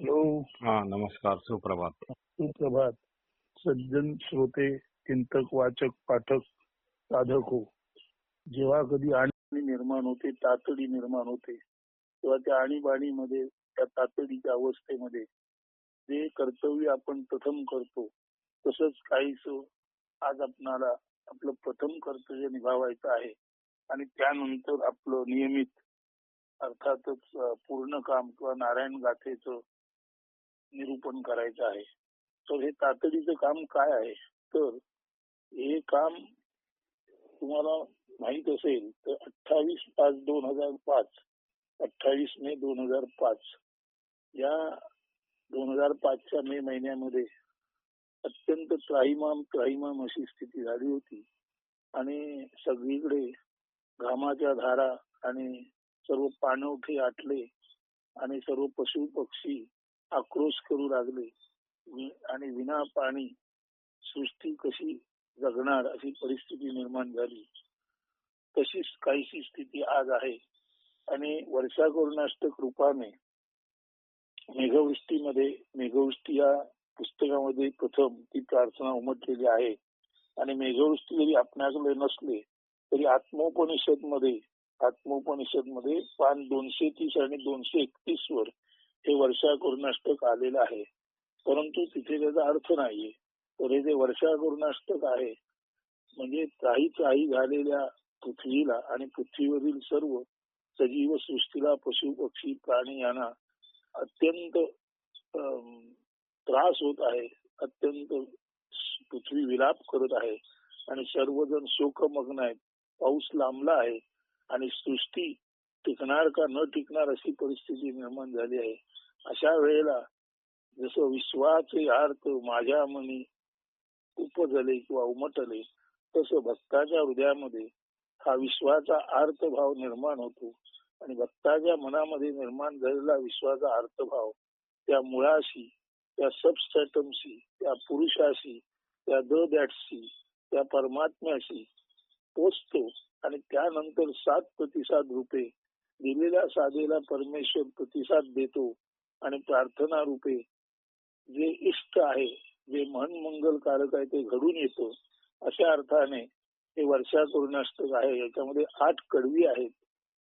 Hello. हा नमस्कार सुप्रभात. सुप्रभात. सज्जन श्रोते चिंतक वाचक पाठक साधक हो. जेव्हा कधी आणि निर्माण होते तातडी निर्माण होते तेव्हा त्या आणीबाणीमध्ये त्या तातडीच्या अवस्थेमध्ये जे कर्तव्य आपण प्रथम करतो तसंच काहीच आज आपणाला आपलं प्रथम कर्तव्य निभावायचं आहे आणि त्यानंतर आपलं नियमित अर्थातच पूर्ण काम किंवा नारायण गाथेचं निरूपण करायचं आहे. तर हे तातडीचं काम काय आहे? तर हे काम तुम्हाला माहीत असेल तर अठ्ठावीस पाच दोन हजार पाच अठ्ठावीस मे दोन हजार पाच या दोन हजार पाचच्या मे महिन्यामध्ये अत्यंत त्राहिमाम त्राहिमाम अशी स्थिती झाली होती. आणि सगळीकडे घामाच्या धारा आणि सर्व पाणवठे आटले आणि सर्व पशु पक्षी आक्रोश करू लागले. आणि विना पाणी सृष्टी कशी जगणार अशी परिस्थिती निर्माण झाली. तशीच काहीशी स्थिती आज आहे. आणि वर्षा करुणाष्ट कृपाने मेघवृष्टीमध्ये मेघवृष्टी या पुस्तकामध्ये प्रथम ती प्रार्थना उमटलेली आहे. आणि मेघवृष्टी जरी आपल्याकडे नसले तरी आत्मोपनिषदमध्ये आत्मोपनिषदमध्ये पान दोनशे तीस आणि दोनशे एकतीस वर हे वर्षा आलेलं आहे. परंतु तिथे त्याचा अर्थ नाहीये. तर हे जे वर्षा आहे म्हणजे काही काही झालेल्या पृथ्वीला आणि पृथ्वीवरील सर्व सजीव सृष्टीला पशु पक्षी प्राणी यांना अत्यंत त्रास होत आहे. अत्यंत पृथ्वी विलाप करत आहे. आणि सर्वजण शोकमग्न आहेत. पाऊस लांबला आहे. आणि सृष्टी टिकणार का न टिकणार अशी परिस्थिती निर्माण झाली आहे. अशा वेळेला जसं विश्वाचे अर्थ माझ्या मनी उपजले किंवा उमटले तसं भक्ताच्या हृदयामध्ये हा विश्वाचा अर्थभाव निर्माण होतो. आणि भक्ताच्या मनामध्ये निर्माण झालेला विश्वाचा अर्थभाव त्या मुळाशी त्या सबस्टॅटमशी त्या पुरुषाशी त्या द दॅटशी त्या परमात्म्याशी पोचतो. आणि त्यानंतर सात प्रतिसाद रूपे दिलेल्या साधेला परमेश्वर प्रतिसाद देतो आणि प्रार्थना रूपे जे इष्ट आहे जे मन मंगलकारक आहे ते घडून येतं. अशा अर्थाने हे वर्षा करुणाष्टक आहे. याच्यामध्ये आठ कडवी आहेत.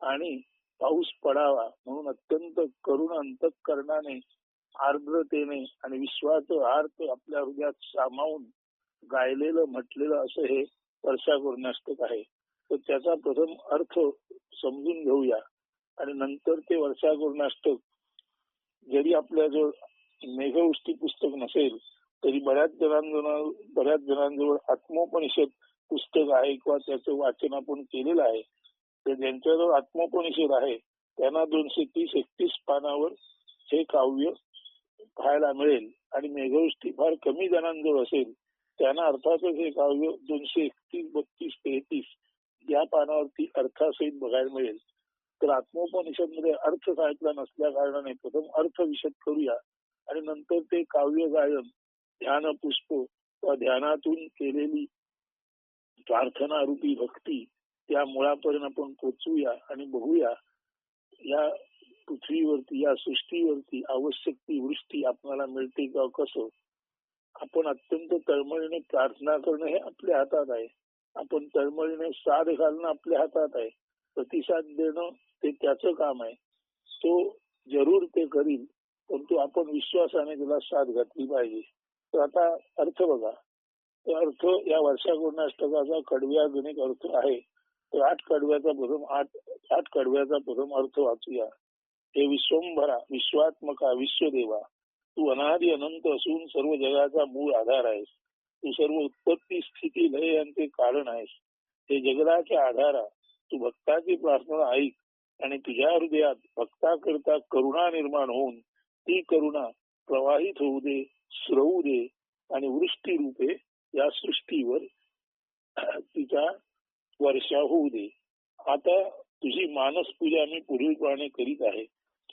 आणि पाऊस पडावा म्हणून अत्यंत करुण अंतकरणाने आर्द्रतेने आणि विश्वाचं आर्त आपल्या हृदयात सामावून गायलेलं म्हटलेलं असं हे वर्षा करुणाष्टक आहे. तर त्याचा प्रथम अर्थ समजून घेऊया. आणि नंतर ते वर्षा करुणाष्टक जरी आपल्याजवळ मेघवृष्टी पुस्तक नसेल तरी बऱ्याच जणांजवळ बऱ्याच जणांजवळ आत्मोपनिषद पुस्तक आहे किंवा त्याचं वाचन आपण केलेलं आहे. तर ज्यांच्याजवळ आत्मोपनिषद आहे त्यांना दोनशे तीस एकतीस पानावर हे काव्य पाहायला मिळेल. आणि मेघवृष्टी फार कमी जणांजवळ असेल त्यांना अर्थातच हे काव्य दोनशे एकतीस बत्तीस तेहतीस या पानावरती अर्थासहित बघायला मिळेल. तर आत्मोपनिषदमध्ये अर्थ सांगितला नसल्या कारणाने प्रथम अर्थ विषद करूया आणि नंतर ते काव्य गायन ध्यान पुष्प किंवा ध्यानातून केलेली प्रार्थना रूपी भक्ती त्या मुळापर्यंत आपण पोचूया आणि बघूया. या पृथ्वीवरती या सृष्टीवरती आवश्यक ती वृष्टी आपल्याला मिळते का कसं? आपण अत्यंत तळमळीने प्रार्थना करणं हे आपल्या हातात आहे. आपण तळमळीने साथ घालणं आपल्या हातात आहे. प्रतिसाद देणं ते त्याचं काम आहे. तो जरूर ते करील परंतु आपण विश्वासाने त्याला साथ घातली पाहिजे. तर आता अर्थ बघा. अर्थ या वर्षागुणाष्टकाचा कडव्या गणित अर्थ आहे. तर आठ कडव्याचा प्रथम आठ आठ कडव्याचा प्रथम अर्थ वाचूया. हे विश्वंभरा विश्वात्मका विश्वदेवा. तू अनादि अनंत असून सर्व जगाचा मूळ आधार आहेस. तू सर्व उत्पत्ती स्थिती लय यांचे कारण आहेस. हे जगदाच्या आधारा तू भक्ताची प्रार्थना ऐक. आणि तुझ्या हृदयात भक्ताकरता करुणा निर्माण होऊन ती करुणा प्रवाहित होऊ दे स्रवू दे आणि वृष्टी रूपे या सृष्टीवर तिचा वर्षा होऊ दे. आता तुझी मानस पूजा मी पूर्वीप्रमाणे करीत आहे.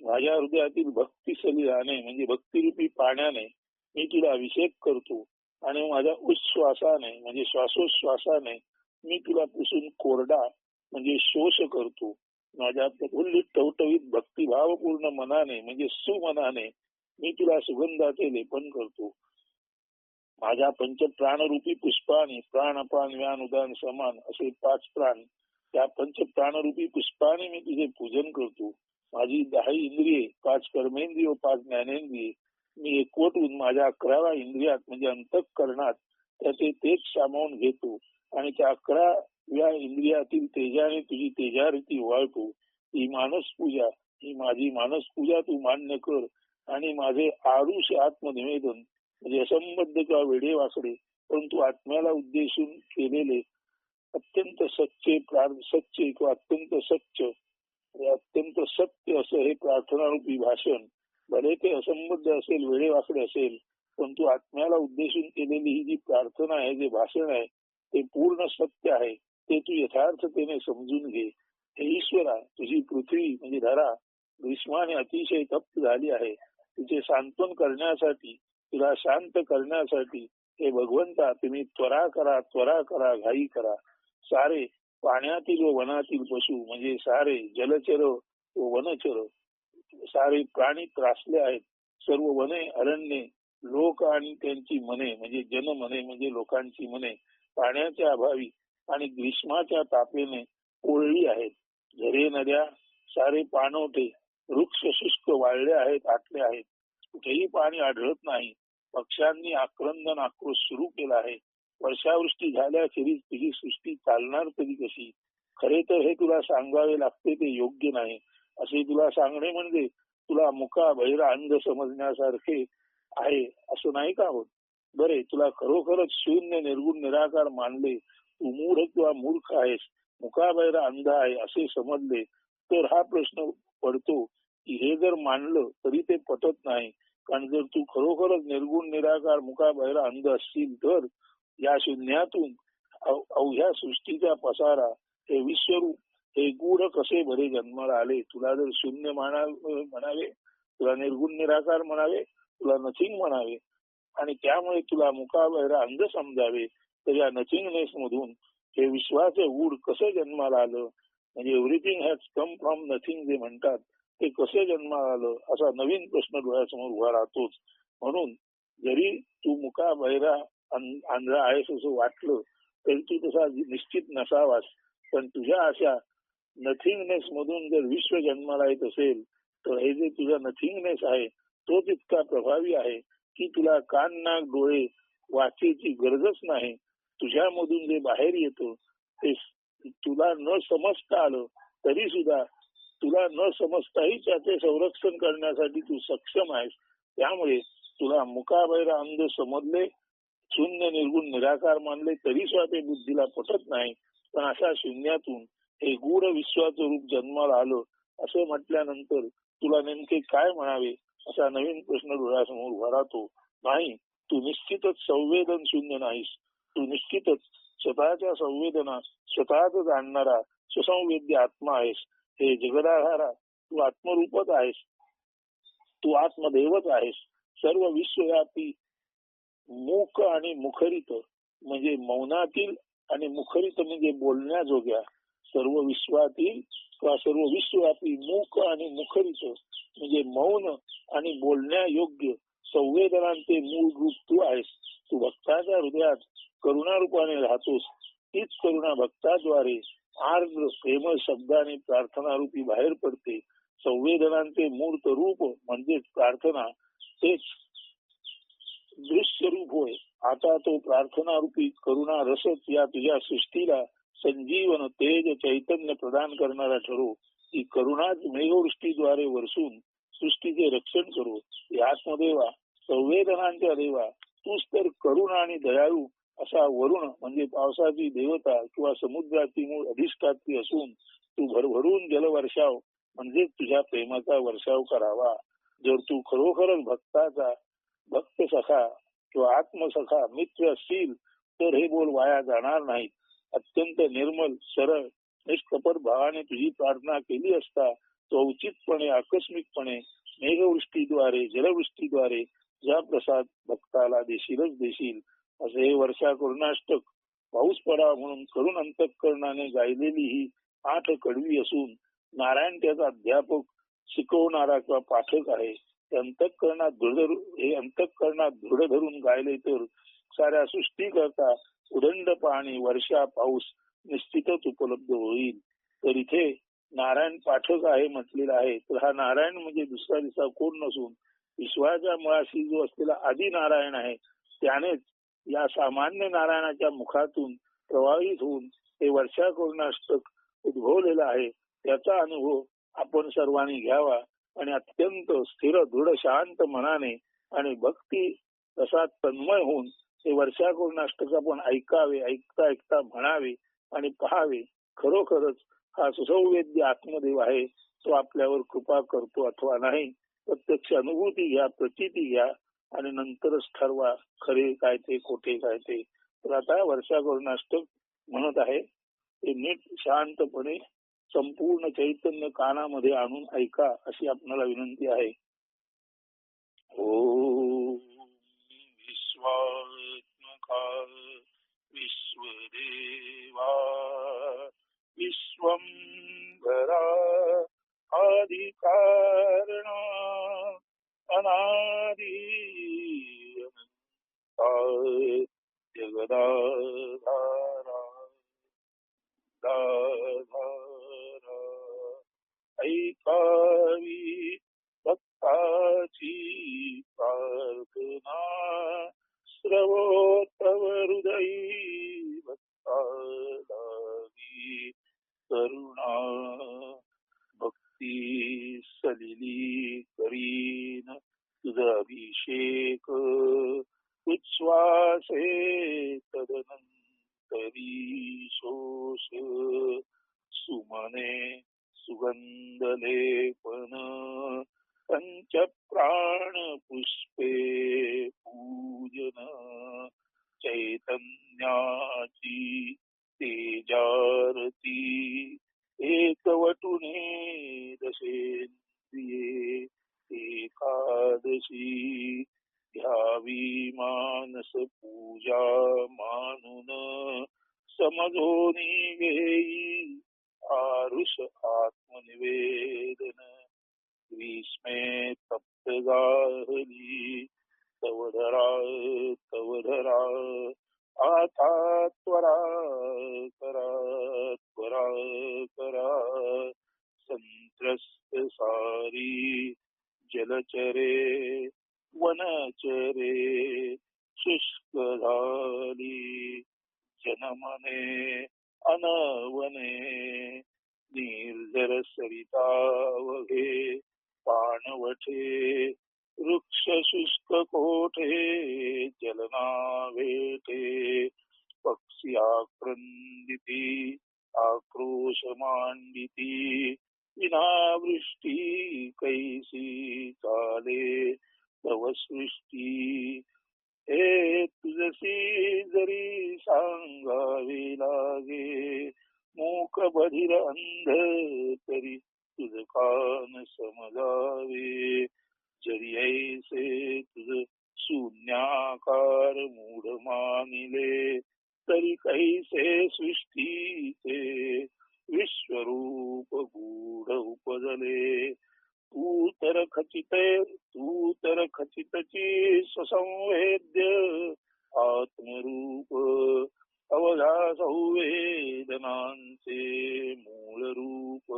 माझ्या हृदयातील भक्ती सलिलाने म्हणजे भक्तिरूपी पाण्याने मी तुला अभिषेक करतो आणि माझ्या उच्छ्वासाने म्हणजे श्वासोश्वासाने मी तुला पुसून कोरडा म्हणजे शोष करतो. माझ्या प्रफुल्लित टवटवीत भक्तिभावपूर्ण मनाने म्हणजे सुमनाने मी तुला सुगंधाचे लेपन करतो. माझ्या पंच प्राणरूपी पुष्पाने प्राण अपान व्यान उदान समान असे पाच प्राण त्या पंच प्राणरूपी पुष्पाने मी तुझे पूजन करतो. माझी दहा इंद्रिये पाच कर्मेंद्रिय पाच ज्ञानेंद्रिये मी एकवटून माझ्या अकराव्या इंद्रियात म्हणजे अंतःकरणात त्याचे तेज सामावून घेतो. आणि त्या अकरा या इंद्रियातील तेजाने तुझी तेजारीती वाळतो. ही मानस पूजा ही माझी मानस पूजा तू मान्य कर आणि माझे आरुष आत्मनिवेदन म्हणजे असंबद्ध किंवा वेडे वाकडे परंतु आत्म्याला उद्देशून केलेले अत्यंत सच्चे सच्चे किंवा अत्यंत सच्च अत्यंत सत्य असं हे प्रार्थनारूपी भाषण. भले ते असंबद्ध असेल वेळे वाकडे असेल परंतु आत्म्याला उद्देशून केलेली ही जी प्रार्थना आहे जे भाषण आहे ते पूर्ण सत्य आहे. ते तू यथार्थतेने समजून घे. हे ईश्वरा तुझी पृथ्वी म्हणजे धरा ग्रीष्माने अतिशय तप्त झाली आहे. तिचे सांत्वन करण्यासाठी तुला शांत करण्यासाठी हे भगवंता तुम्ही त्वरा करा त्वरा करा घाई करा. सारे पाण्यातील व वनातील पशु म्हणजे सारे जलचर व वनचर सारे प्राणी त्रासले आहेत. सर्व वने अरण्ये लोक आणि त्यांची मने म्हणजे जनमने म्हणजे लोकांची मने पाण्याच्या अभावी आणि ग्रीष्माच्या तापेने ओळली आहेत. झरे नद्या सारे पाणवठे वृक्ष शुष्क वाळले आहेत आटले आहेत. कुठेही पाणी आढळत नाही. पक्ष्यांनी आक्रंदन आक्रोश सुरू केला आहे. वर्षावृष्टी झाल्याखेरीज तुझी सृष्टी चालणार तरी कशी? खरे तर हे तुला सांगावे लागते ते योग्य नाही. असे तुला सांगणे म्हणजे तुला मुका बहिरा अंध समजण्यासारखे आहे असं नाही का होत? बरे तुला खरोखरच शून्य निर्गुण निराकार मानले तू मूढ किंवा मूर्ख आहेस मुका अंध आहे असे समजले तर हा प्रश्न पडतो की हे जर मानलं तरी ते पटत नाही. कारण जर तू खरोखरच निर्गुण निराकार मुका अंध असतील तर या शून्यातून अवघ्या सृष्टीचा पसारा हे विश्वरूप हे गूढ कसे भरे जन्माला आले? तुला जर शून्य म्हणावे तुला निर्गुण निराकार म्हणावे तुला नथिंग म्हणावे आणि त्यामुळे तुला मुकाबैरा अंध समजावे तर या नथिंगनेस मधून हे विश्वाचे ऊड कसं जन्माला आलं? म्हणजे everything has come from nothing जे म्हणतात ते कसे जन्माला आलं? असा नवीन प्रश्न डोळ्यासमोर उभा राहतोच. म्हणून जरी तू मुका बहिरा आंधळा आहेस असं वाटलं तरी तू तसा निश्चित नसावास. पण तुझ्या अशा नथिंगनेस मधून जर विश्व जन्माला येत असेल तर हे जे तुझा नथिंगनेस आहे तो तितका प्रभावी आहे की तुला कान नाक डोळे वाचेची गरजच नाही. तुझ्यामधून जे बाहेर येतो ते तुला न समजता आलं तरी सुद्धा तुला न समजताही त्याचे संरक्षण करण्यासाठी तू सक्षम आहेस. त्यामुळे तुला मुकाबैरा अंध समजले शून्य निर्गुण निराकार मानले तरी सुद्धा ते बुद्धीला पटत नाही. पण अशा शून्यातून हे गूढ विश्वाचं रूप जन्माला आलं असं म्हटल्यानंतर तुला नेमके काय म्हणावे असा नवीन प्रश्न डोळ्यासमोर उभा राहतो. नाही तू निश्चितच संवेदन शून्य नाहीस. तू निश्चितच स्वतःच्या संवेदना स्वतःच जाणणारा सुसंवेद्य आत्मा आहेस. हे जगदाधारा तू आत्मरूपच आहेस. तू आत्मदेवच आहेस. सर्व विश्वव्यापी मूक आणि मुखरित म्हणजे मौनातील आणि मुखरित म्हणजे बोलण्याजोग्या सर्व विश्वातील किंवा सर्व विश्वव्यापी मूक आणि मुखरित म्हणजे मौन आणि बोलण्यायोग्य संवेदनांचे मूळ रूप तू आहेस. तू भक्ताच्या हृदयात करुणारूपाने राहतोस तीच करुणा भक्ताद्वारे आर्द्र प्रेम शब्दाने प्रार्थनारूपी बाहेर पडते. संवेदनांचे मूर्त रूप म्हणजेच प्रार्थना तेच दृश्य रूप होय. आता तो प्रार्थना रूपी करुणा रसच या तुझ्या सृष्टीला संजीवन तेज चैतन्य प्रदान करणारा ठरो. ती करुणाच मेघवृष्टीद्वारे वरसून सृष्टीचे रक्षण करू. आत्मदेवा संवेदनांच्या देवा तूच तर करुणा आणि दयाळू असा वरुण म्हणजे पावसाची देवता किंवा समुद्राची मूळ अधिष्ठात्री असून तू भरभरून जलवर्षाव म्हणजे तुझ्या प्रेमाचा वर्षाव करावा. जर तू खरोखरच भक्ताचा भक्त सखा किंवा आत्मसखा मित्र असतील तर हे बोल वाया जाणार नाहीत. अत्यंत निर्मल सरळ निष्कपट भावाने तुझी प्रार्थना केली असता तो उचितपणे आकस्मिकपणे मेघवृष्टीद्वारे जलवृष्टीद्वारे ज्या प्रसाद भक्ताला देशीलच देशील असे हे वर्षा करुणाष्टक पाऊस पडा म्हणून करुण अंतकरणाने गायलेली ही आठ कडवी असून नारायण त्याचा अध्यापक शिकवणारा किंवा पाठक आहे. अंतःकरणात दृढ हे अंतःकरणात दृढ धरून गायले तर साऱ्या सृष्टी करता उदंड पाणी वर्षा पाऊस निश्चितच उपलब्ध होईल. तर इथे नारायण पाठक आहे म्हटलेला आहे. तर हा नारायण म्हणजे दुसरा दिवसा कोण नसून विश्वाच्या मुळाशी जो असलेला आदि नारायण आहे त्यानेच या सामान्य नारायणाच्या मुखातून प्रवाहित होऊन हे वर्षा करुणाष्टक उद्भवलेलं आहे त्याचा अनुभव आपण सर्वांनी घ्यावा आणि अत्यंत स्थिर दृढ शांत मनाने आणि भक्ती रसात तन्मय होऊन हे वर्षा करुणाष्टक आपण ऐकावे ऐकता ऐकता म्हणावे आणि पहावे. खरोखरच हा सुसंवेद्य आत्मदेव आहे तो आपल्यावर कृपा करतो अथवा नाही. प्रत्यक्ष अनुभूती घ्या प्रचिती घ्या. आणि नंतरच ठरवा खरे काय ते खोटे काय ते. तर आता वर्षा करुणाष्टक म्हणत आहे ते नीट शांतपणे संपूर्ण चैतन्य कानामध्ये आणून ऐका अशी आपल्याला विनंती आहे. पण पंच प्राण पुष्पे पूजन चैतन्याची तेजारती. एकवटुने दशेंद्रिये एकादशी घ्यावी मानस पूजा मानून समजोनी घेई आरुष आत तप्त तवढरा तवधरा तवधरा आता त्वरा करा त्वरा करा. संत्रस्त सारी जलचरे वनचरे शुष्क झाली. जनमने अनवने निर्जर सरिता वघे पाणवठे वृक्ष शुष्क कोठे जलना वेठे पक्षी आक्रंदिती आक्रोश मांडिती विनावृष्टी कैसी चाले तव सृष्टी हे तुझसी जरी सांगावे लागे मूक बधिर अंध तरी तुझ कान समजावे जरी ऐसे तुझ शून्याकार मूढ मानिले. तरी कैसे सृष्टीचे विश्वरूप गूढ उपजले? तू तर खचित तू तर खचितची स्वसंवेद्य आत्मरूप अवघा संवेदनांचे मूळ रूप.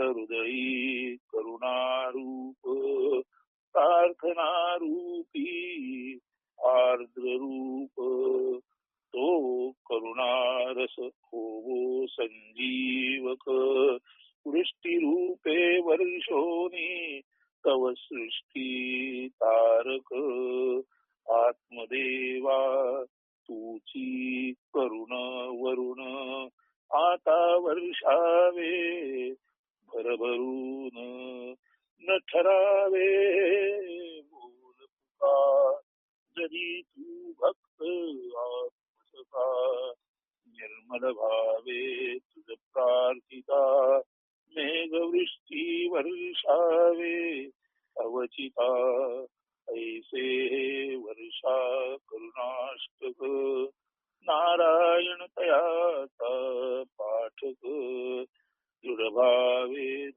हृदयी करुणारूप प्रार्थनारूपी आर्द्र रूप तो करुणारस होवो संजीवक. वृष्टी रूपे वर्षोनी तव सृष्टी तारक. आत्मदेवा तुची करुण वरुण आता वर्षावे भरभरून न ठरावे बोल पुकार. जरी तू भक्त आत्मसता निर्मल भावे तुझ प्रार्थिता मेघवृष्टी वर्षावे अवचिता. ऐसे वर्षा करुणाष्टक नारायण तया David